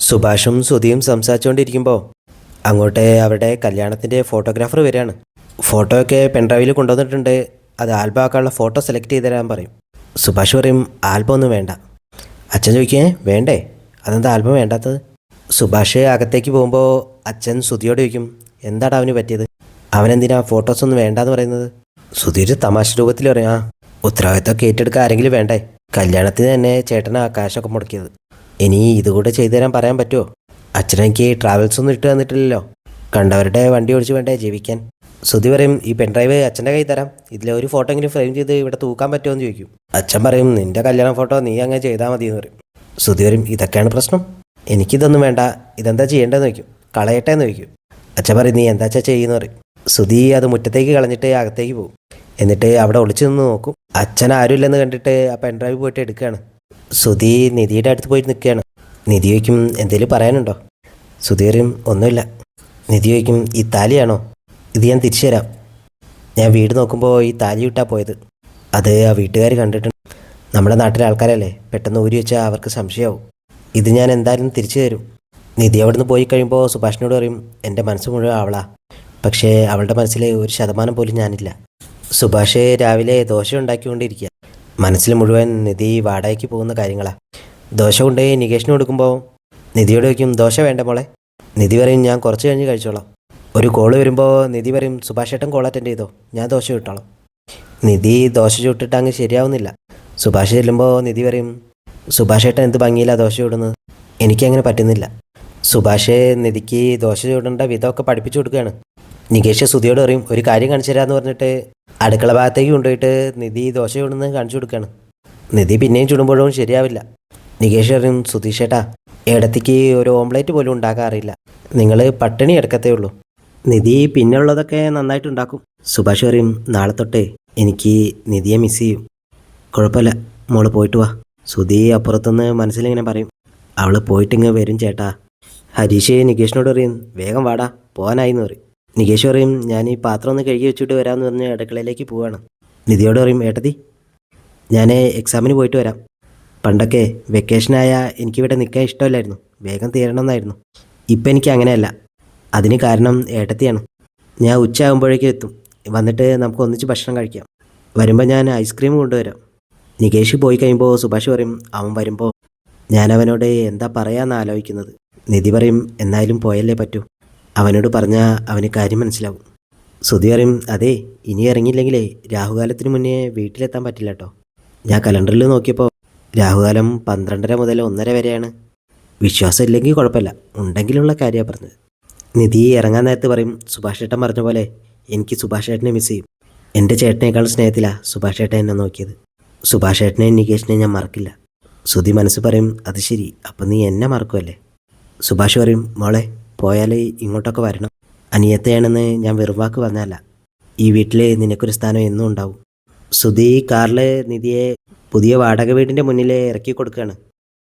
സുഭാഷും സുധിയും സംസാരിച്ചുകൊണ്ടിരിക്കുമ്പോൾ അങ്ങോട്ട് അവരുടെ കല്യാണത്തിന്റെ ഫോട്ടോഗ്രാഫർ വരികയാണ്. ഫോട്ടോയൊക്കെ പെൺഡ്രൈവിൽ കൊണ്ടുവന്നിട്ടുണ്ട്. അത് ആൽബം ആക്കാനുള്ള ഫോട്ടോ സെലക്ട് ചെയ്ത് തരാൻ പറയും. സുഭാഷ് പറയും ആൽബം ഒന്നും വേണ്ട. അച്ഛൻ ചോദിക്കേ വേണ്ടേ? അതെന്താ ആൽബം വേണ്ടാത്തത്? സുഭാഷ് അകത്തേക്ക് പോകുമ്പോൾ അച്ഛൻ സുധിയോട് ചോദിക്കും എന്താടാ അവന് പറ്റിയത്? അവനെന്തിനാ ഫോട്ടോസ് ഒന്നും വേണ്ടാന്ന് പറയുന്നത്? സുധീർ തമാശ രൂപത്തിൽ പറയും ഉത്തരവാദിത്തമൊക്കെ ഏറ്റെടുക്കാൻ ആരെങ്കിലും വേണ്ടേ? കല്യാണത്തിന് തന്നെ ചേട്ടനാ കാശൊക്കെ മുടക്കിയത്. ഇനി ഇതുകൂടെ ചെയ്തു തരാൻ പറയാൻ പറ്റുമോ? അച്ഛനെനിക്ക് ട്രാവൽസ് ഒന്നും ഇട്ട് തന്നിട്ടില്ലല്ലോ. കണ്ടവരുടെ വണ്ടി ഓടിച്ച് വേണ്ടേ ജീവിക്കാൻ? സുധി പറയും ഈ പെൻഡ്രൈവ് അച്ഛന്റെ കയ്യിൽ തരാം. ഇതിലെ ഒരു ഫോട്ടോ എങ്കിലും ഫ്രെയിം ചെയ്ത് ഇവിടെ തൂക്കാൻ പറ്റുമോ? എന്ന് ചോദിക്കും. അച്ഛൻ പറയും നിന്റെ കല്യാണ ഫോട്ടോ നീ അങ്ങനെ ചെയ്താൽ മതി എന്ന് പറയും. സുധി പറയും ഇതൊക്കെയാണ് പ്രശ്നം. എനിക്കിതൊന്നും വേണ്ട. ഇതെന്താ ചെയ്യേണ്ടതെന്ന് ചോദിക്കും. കളയട്ടെ എന്ന് ചോദിക്കും. അച്ഛൻ പറയും നീ എന്താ അച്ഛാ ചെയ്യുന്ന പറയും. സുധി അത് മുറ്റത്തേക്ക് കളഞ്ഞിട്ട് അകത്തേക്ക് പോകും. എന്നിട്ട് അവിടെ ഒളിച്ചു നിന്ന് നോക്കും. അച്ഛൻ ആരുമില്ലെന്ന് കണ്ടിട്ട് ആ പെൻഡ്രൈവ് പോയിട്ട് എടുക്കുകയാണ്. സുധി നിധിയുടെ അടുത്ത് പോയി നിൽക്കുകയാണ്. നിധി ചോദിക്കും എന്തെങ്കിലും പറയാനുണ്ടോ? സുധി പറയും ഒന്നുമില്ല. നിധി ചോദിക്കും ഈ താലിയാണോ? ഇത് ഞാൻ തിരിച്ചു തരാം. ഞാൻ വീട് നോക്കുമ്പോൾ ഈ താലി വിട്ടാ പോയത്. അത് ആ വീട്ടുകാർ കണ്ടിട്ടുണ്ട്. നമ്മുടെ നാട്ടിലെ ആൾക്കാരല്ലേ പെട്ടെന്ന് ഊരി വെച്ചാൽ അവർക്ക് സംശയമാവും ഇത് ഞാൻ എന്തായാലും തിരിച്ചു തരും. നിധി അവിടുന്ന് പോയി കഴിയുമ്പോൾ സുഭാഷിനോട് പറയും എന്റെ മനസ്സ് മുഴുവൻ അവളാ. പക്ഷേ അവളുടെ മനസ്സിൽ ഒരു ശതമാനം പോലും ഞാനില്ല. സുഭാഷ് രാവിലെ ദോശ ഉണ്ടാക്കിക്കൊണ്ടിരിക്കുക. മനസ്സിൽ മുഴുവൻ നിധി വാടകയ്ക്ക് പോകുന്ന കാര്യങ്ങളാ. ദോശ കൊണ്ടുപോയി നികേഷിന് കൊടുക്കുമ്പോൾ നിധിയോട് വയ്ക്കും ദോശ വേണ്ട മോളെ നിധി പറയും ഞാൻ കുറച്ച് കഴിഞ്ഞ് കഴിച്ചോളാം. ഒരു കോൾ വരുമ്പോൾ നിധി പറയും സുഭാഷ് ഏട്ടൻ കോൾ അറ്റൻഡ് ചെയ്തോ ഞാൻ ദോശ ചുട്ടോളാം. നിധി ദോശ ചുട്ടിട്ട് അങ്ങ് ശരിയാവുന്നില്ല. സുഭാഷ് ചെല്ലുമ്പോൾ നിധി പറയും സുഭാഷേട്ടൻ എന്ത് ഭംഗിയില്ല ദോശ ചൂടുന്നത്? എനിക്കങ്ങനെ പറ്റുന്നില്ല. സുഭാഷ് നിധിക്ക് ദോശ ചൂടേണ്ട വിധമൊക്കെ പഠിപ്പിച്ചു കൊടുക്കുകയാണ്. നികേഷ് സുധിയോട് പറയും ഒരു കാര്യം കാണിച്ചു തരാമെന്ന് പറഞ്ഞിട്ട് അടുക്കള ഭാഗത്തേക്ക് കൊണ്ടുപോയിട്ട് നിധി ദോശ ചുടുന്നത് കാണിച്ചു കൊടുക്കുകയാണ് നിധി പിന്നെയും ചുടുമ്പോഴും ശരിയാവില്ല. നികേഷ് അറിയും സുധീഷ് ഏട്ടാ ഇടത്തേക്ക് ഒരു ഓംലേറ്റ് പോലും ഉണ്ടാക്കാറില്ല. നിങ്ങൾ പട്ടിണി എടുക്കത്തേ ഉള്ളൂ. നിധി പിന്നെയുള്ളതൊക്കെ നന്നായിട്ട് ഉണ്ടാക്കും. സുഭാഷ് പറയും നാളെ തൊട്ടേ എനിക്ക് നിധിയെ മിസ് ചെയ്യും. കുഴപ്പമില്ല മോൾ പോയിട്ട് വാ. സുധി അപ്പുറത്തുനിന്ന് മനസ്സിലിങ്ങനെ പറയും അവൾ പോയിട്ടിങ്ങ് വരും ചേട്ടാ. ഹരീഷ് നികേഷിനോട് പറയും വേഗം വാടാ പോകാനായി എന്ന് പറയും. നികേഷ് പറയും ഞാൻ ഈ പാത്രം ഒന്ന് കഴുകി വെച്ചിട്ട് വരാമെന്ന് പറഞ്ഞ് അടുക്കളയിലേക്ക് പോവാണ്. നിധിയോട് പറയും ഏട്ടതി ഞാൻ എക്സാമിന് പോയിട്ട് വരാം. പണ്ടൊക്കെ വെക്കേഷനായ എനിക്കിവിടെ നിൽക്കാൻ ഇഷ്ടമല്ലായിരുന്നു. വേഗം തീരണമെന്നായിരുന്നു. ഇപ്പം എനിക്ക് അങ്ങനെയല്ല. അതിന് കാരണം ഏട്ടത്തിയാണ്. ഞാൻ ഉച്ച ആകുമ്പോഴേക്കും എത്തും. വന്നിട്ട് നമുക്ക് ഒന്നിച്ച് ഭക്ഷണം കഴിക്കാം. വരുമ്പോൾ ഞാൻ ഐസ്ക്രീം കൊണ്ടുവരാം. നികേഷ് പോയി കഴിയുമ്പോൾ സുഭാഷ് പറയും അവൻ വരുമ്പോൾ ഞാൻ അവനോട് എന്താ പറയാമെന്ന് ആലോചിക്കുന്നത് നിധി പറയും എന്നാലും പോയല്ലേ പറ്റൂ. അവനോട് പറഞ്ഞാൽ അവന് കാര്യം മനസ്സിലാവും. ശ്രുതി പറയും അതെ ഇനി ഇറങ്ങിയില്ലെങ്കിലേ രാഹുകാലത്തിന് മുന്നേ വീട്ടിലെത്താൻ പറ്റില്ല കേട്ടോ ഞാൻ കലണ്ടറിൽ നോക്കിയപ്പോൾ രാഹുകാലം പന്ത്രണ്ടര മുതൽ ഒന്നര വരെയാണ്. വിശ്വാസം ഇല്ലെങ്കിൽ കുഴപ്പമില്ല ഉണ്ടെങ്കിലുള്ള കാര്യമാണ് പറഞ്ഞത്. നിധി ഇറങ്ങാൻ നേരത്ത് പറയും സുഭാഷ് ചേട്ടൻ പറഞ്ഞ പോലെ എനിക്ക് സുഭാഷ് ചേട്ടനെ മിസ് ചെയ്യും. എന്റെ ചേട്ടനേക്കാൾ സ്നേഹത്തിലാണ് സുഭാഷ് ചേട്ടൻ എന്നെ നോക്കിയത്. സുഭാഷ് ചേട്ടനെ നികേഷിനെ ഞാൻ മറക്കില്ല. ശ്രുതി മനസ്സ് പറയും അത് ശരി അപ്പം നീ എന്നെ മറക്കുമല്ലേ സുഭാഷ് പറയും മോളെ പോയാൽ ഇങ്ങോട്ടൊക്കെ വരണം. അനിയത്തെയാണെന്ന് ഞാൻ വെറുവാക്ക് വന്നല്ല ഈ വീട്ടിൽ നിനക്കൊരു സ്ഥാനം എന്നും ഉണ്ടാവും. സുധി കാറിൽ നിധിയെ പുതിയ വാടക വീടിന്റെ മുന്നിൽ ഇറക്കി കൊടുക്കുകയാണ്.